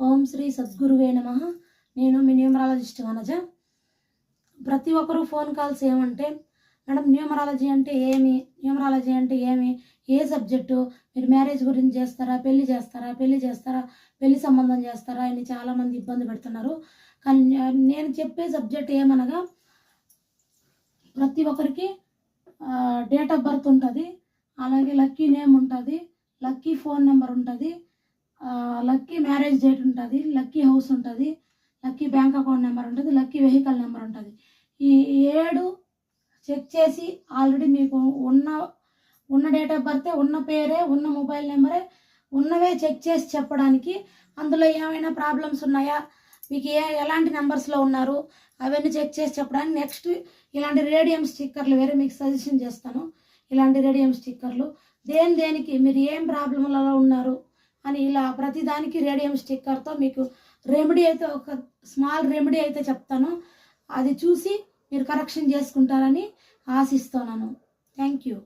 ఓం శ్రీ సద్గురువే నమ. నేను మీ న్యూమరాలజిస్ట్ వనజ. ప్రతి ఒక్కరూ ఫోన్ కాల్స్ ఏమంటే మేడం న్యూమరాలజీ అంటే ఏమి? న్యూమరాలజీ అంటే ఏమి? ఏ సబ్జెక్టు? మీరు మ్యారేజ్ గురించి చేస్తారా? పెళ్ళి చేస్తారా? పెళ్ళి చేస్తారా? పెళ్ళి సంబంధం చేస్తారా? అని చాలామంది ఇబ్బంది పెడుతున్నారు. కానీ నేను చెప్పే సబ్జెక్ట్ ఏమనగా ప్రతి ఒక్కరికి డేట్ ఆఫ్ బర్త్ ఉంటుంది. అలాగే లక్కీ నేమ్ ఉంటుంది. లక్కీ ఫోన్ నెంబర్ ఉంటుంది. లక్కీ మ్యారేజ్ డేట్ ఉంటుంది లక్కీ హౌస్ ఉంటుంది లక్కీ బ్యాంక్ అకౌంట్ నెంబర్ ఉంటుంది లక్కీ వెహికల్ నెంబర్ ఉంటుంది. ఈ ఏడు చెక్ చేసి ఆల్రెడీ మీకు ఉన్న ఉన్న డేట్ ఆఫ్ బర్తే ఉన్న పేరే ఉన్న మొబైల్ నెంబరే ఉన్నవే చెక్ చేసి చెప్పడానికి అందులో ఏమైనా ప్రాబ్లమ్స్ ఉన్నాయా? మీకు ఏ ఎలాంటి నెంబర్స్లో ఉన్నారు? అవన్నీ చెక్ చేసి చెప్పడానికి నెక్స్ట్ ఇలాంటి రేడియం స్టిక్కర్లు వేరే మీకు సజెషన్ చేస్తాను. ఇలాంటి రేడియం స్టిక్కర్లు. దేని దేనికి మీరు ఏం ప్రాబ్లంలలో ఉన్నారు? అని ఇలా ప్రతిదానికి రేడియం స్టిక్కర్తో మీకు రెమెడీ అయితే ఒక స్మాల్ రెమెడీ అయితే చెప్తాను. అది చూసి మీరు కరెక్షన్ చేసుకుంటారని ఆశిస్తున్నాను. Thank you